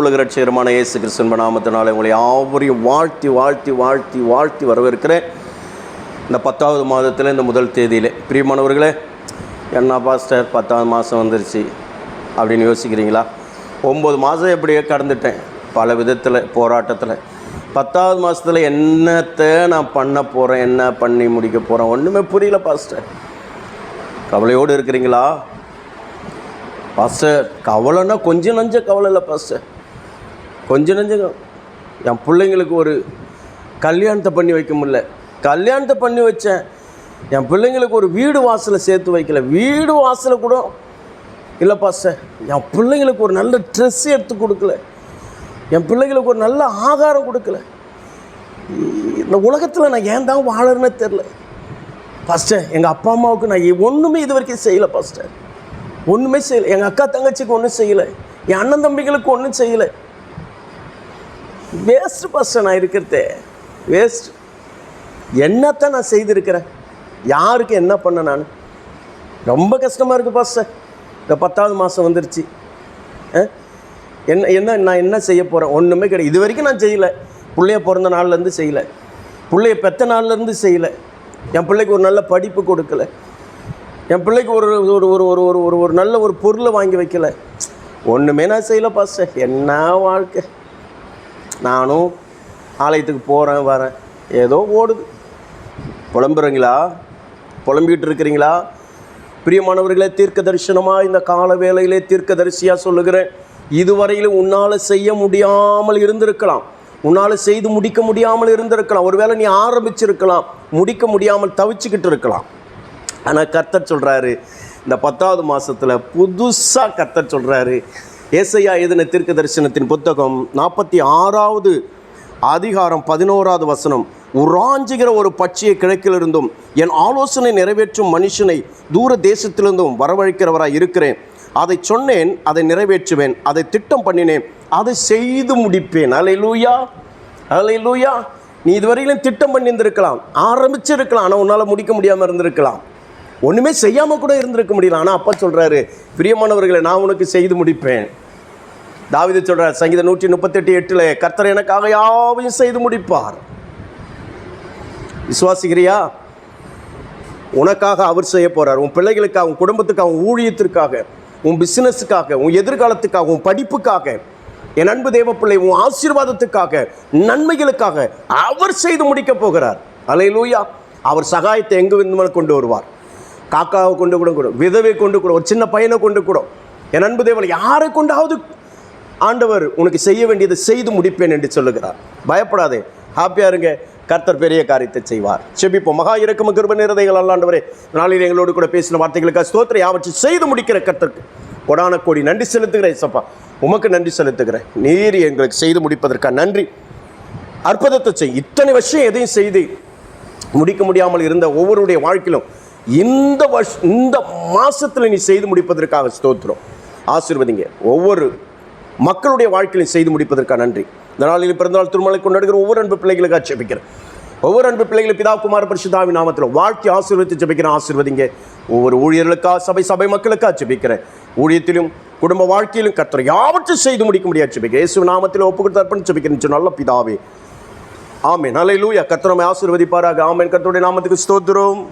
ரட்சகரமான இயேசு கிறிஸ்தன் நாமத்தினால உங்களை யாவரையும் வாழ்த்தி வாழ்த்தி வாழ்த்தி வாழ்த்தி வரவேற்கிறேன். இந்த பத்தாவது மாதத்தில் இந்த முதல் தேதியில். பிரியமானவர்களே என்ன பாஸ்டர்? பத்தாவது மாதம் வந்துருச்சு அப்படின்னு யோசிக்கிறீங்களா? ஒம்பது மாதம் எப்படியோ கடந்துட்டேன். பல விதத்தில் போராட்டத்தில். பத்தாவது மாதத்தில் என்னத்தை நான் பண்ண போகிறேன் என்ன பண்ணி முடிக்க போகிறேன் ஒன்றுமே புரியல பாஸ்டர். கவலையோடு இருக்கிறீங்களா? பாஸ்டர் கவலைன்னா கொஞ்சம் நஞ்ச கவலை இல்லை பாஸ்டர். கொஞ்சம் நஞ்ச என் பிள்ளைங்களுக்கு ஒரு கல்யாணத்தை பண்ணி வைக்க முடியல. கல்யாணத்தை பண்ணி வச்சேன். என் பிள்ளைங்களுக்கு ஒரு வீடு வாசலை சேர்த்து வைக்கல. வீடு வாசலை கூட இல்லை சார் என் பிள்ளைங்களுக்கு ஒரு நல்ல ட்ரெஸ் எடுத்து கொடுக்கல. என் பிள்ளைங்களுக்கு ஒரு நல்ல ஆகாரம் கொடுக்கல. இந்த உலகத்தில் நான் ஏன் தான் வாழறேன்னு தெரில பாஸ்டர் எங்கள் அப்பா அம்மாவுக்கு நான் ஒன்றுமே இது வரைக்கும் செய்யலை பாஸ்டர் ஒன்றுமே செய்யலை. எங்கள் அக்கா தங்கச்சிக்கு ஒன்றும் செய்யலை. என் அண்ணன் தம்பிகளுக்கு ஒன்றும் செய்யலை. வேஸ்ட் பர்சன் நான் இருக்கிறதே. வேஸ்ட் என்னத்தான் நான் செய்திருக்கிறேன்? யாருக்கு என்ன பண்ண நான்? ரொம்ப கஷ்டமாக இருக்குது பாஸ்டர் இந்த பத்தாவது மாதம் வந்துருச்சு. ஆ? என்ன என்ன நான் என்ன செய்ய போகிறேன் ஒன்றுமே கிடையாது. இது வரைக்கும் நான் செய்யலை. பிள்ளைய பிறந்த நாள்லேருந்து செய்யலை. பிள்ளைய பெற்ற நாள்லேருந்து செய்யலை. என் பிள்ளைக்கு ஒரு நல்ல படிப்பு கொடுக்கல. என் பிள்ளைக்கு ஒரு ஒரு ஒரு ஒரு ஒரு ஒரு ஒரு நல்ல ஒரு பொருளை வாங்கி வைக்கல. ஒன்றுமே நான் செய்யலை பாஸ்டர் என்ன வாழ்க்கை? நானும் ஆலயத்துக்கு போகிறேன் வரேன். ஏதோ ஓடுது. புலம்புறீங்களா? புலம்பிக்கிட்டு இருக்கிறீங்களா? பிரியமானவர்களே தீர்க்க தரிசனமாக இந்த கால வேலையிலே தீர்க்க தரிசியாக சொல்லுகிறேன் இதுவரையிலும் உன்னால் செய்ய முடியாமல் இருந்திருக்கலாம். உன்னால் செய்து முடிக்க முடியாமல் இருந்திருக்கலாம். ஒருவேளை நீ ஆரம்பிச்சிருக்கலாம் முடிக்க முடியாமல் தவிச்சுக்கிட்டு இருக்கலாம். ஆனால் கர்த்தர் சொல்கிறாரு இந்த பத்தாவது மாதத்தில் புதுசாக கர்த்தர் சொல்கிறாரு ஏசையா எழுதின தீர்க்க தரிசனத்தின் புத்தகம் நாற்பத்தி ஆறாவது அதிகாரம் பதினோராவது வசனம். உராஞ்சுகிற ஒரு பட்சியை கிழக்கிலிருந்தும் என் ஆலோசனை நிறைவேற்றும் மனுஷனை தூர தேசத்திலிருந்தும் வரவழைக்கிறவராக இருக்கிறேன். அதை சொன்னேன் அதை நிறைவேற்றுவேன் அதை திட்டம் பண்ணினேன் அதை செய்து முடிப்பேன். அலை லூயா அலை லூயா நீ இதுவரையிலும் திட்டம் பண்ணியிருந்திருக்கலாம் ஆரம்பிச்சிருக்கலாம் ஆனால் உன்னால் முடிக்க முடியாமல் இருந்திருக்கலாம். ஒன்றுமே செய்யாமல் கூட இருந்திருக்க முடியல ஆனால் அப்பா சொல்கிறாரு பிரியமானவர்களை நான் உனக்கு செய்து முடிப்பேன். தாவித சொல்கிறார் சங்கீத நூற்றி முப்பத்தெட்டு எட்டில் கர்த்தர் எனக்காக யாவையும் செய்து முடிப்பார். விசுவாசிக்கிறியா? உனக்காக அவர் செய்ய போகிறார் உன் பிள்ளைகளுக்காக உன் குடும்பத்துக்காக உன் ஊழியத்திற்காக உன் பிஸ்னஸுக்காக உன் எதிர்காலத்துக்காக உன் படிப்புக்காக என் அன்பு தேவப்பிள்ளை உன் ஆசீர்வாதத்துக்காக நன்மைகளுக்காக அவர் செய்து முடிக்கப் போகிறார். அலையிலூயா அவர் சகாயத்தை எங்கு வேண்டுமானாலும் கொண்டு வருவார்? காக்காவை கொண்டு கூட கூட விதவை கொண்டு கூட ஒரு சின்ன பையனை கொண்டு கூட. என் அன்பு தேவனை யாரை கொண்டாவது ஆண்டவர் உனக்கு செய்ய வேண்டியதை செய்து முடிப்பேன் என்று சொல்லுகிறார். பயப்படாதே. ஹாப்பியாக இருங்க. கர்த்தர் பெரிய காரியத்தை செய்வார். செபிப்போம். மகா இறக்கம கிருப நிறதைகள் அல்லாண்டவரே நாளில் எங்களோடு கூட பேசின வார்த்தைகளுக்காக ஸ்தோத்திர யாவற்றை செய்து முடிக்கிற கர்த்தருக்கு கொடான கோடி நன்றி செலுத்துகிறேன் சப்பா உமக்கு நன்றி செலுத்துகிறேன். நீர் எங்களுக்கு செய்து முடிப்பதற்காக நன்றி. அற்புதத்தை செய். இத்தனை வருஷம் எதையும் செய்து முடிக்க முடியாமல் இருந்த ஒவ்வொருடைய வாழ்க்கையிலும் இந்த வருஷ இந்த மாதத்தில் நீ செய்து முடிப்பதற்காக ஸ்தோத்திரம். ஆசீர்வதிங்க. ஒவ்வொரு மக்களுடைய வாழ்க்கையில் செய்து முடிப்பதற்காக நன்றி. இந்த நாளில் பிறந்தநாள் திருமலை கொண்டாடுகிற ஒவ்வொரு அன்பு பிள்ளைகளுக்காக ஜெபிக்கிறேன். ஒவ்வொரு அன்பு பிள்ளைகளை பிதா குமார பரிசுதாவி நாமத்தில் வாழ்க்கை ஆசீர்வதித்து ஜெபிக்கிறேன் ஆசீர்வதிங்க. ஒவ்வொரு ஊழியர்களுக்காக சபை சபை மக்களுக்காக ஜெபிக்கிறேன். ஊழியத்திலும் குடும்ப வாழ்க்கையிலும் கர்த்தர் யாவற்றையும் செய்து முடிக்க முடியாது ஜெபிக்கிறேன். இயேசு நாமத்தில் ஒப்பு கொடுத்து அர்ப்பணித்து ஜெபிக்கிறேன் நல்ல பிதாவே. ஆமென். ஹalleluya. லூயா நம்மை ஆசீர்வதிப்பாராக. ஆமேன். கர்த்தருடைய நாமத்துக்கு ஸ்தோத்திரம்.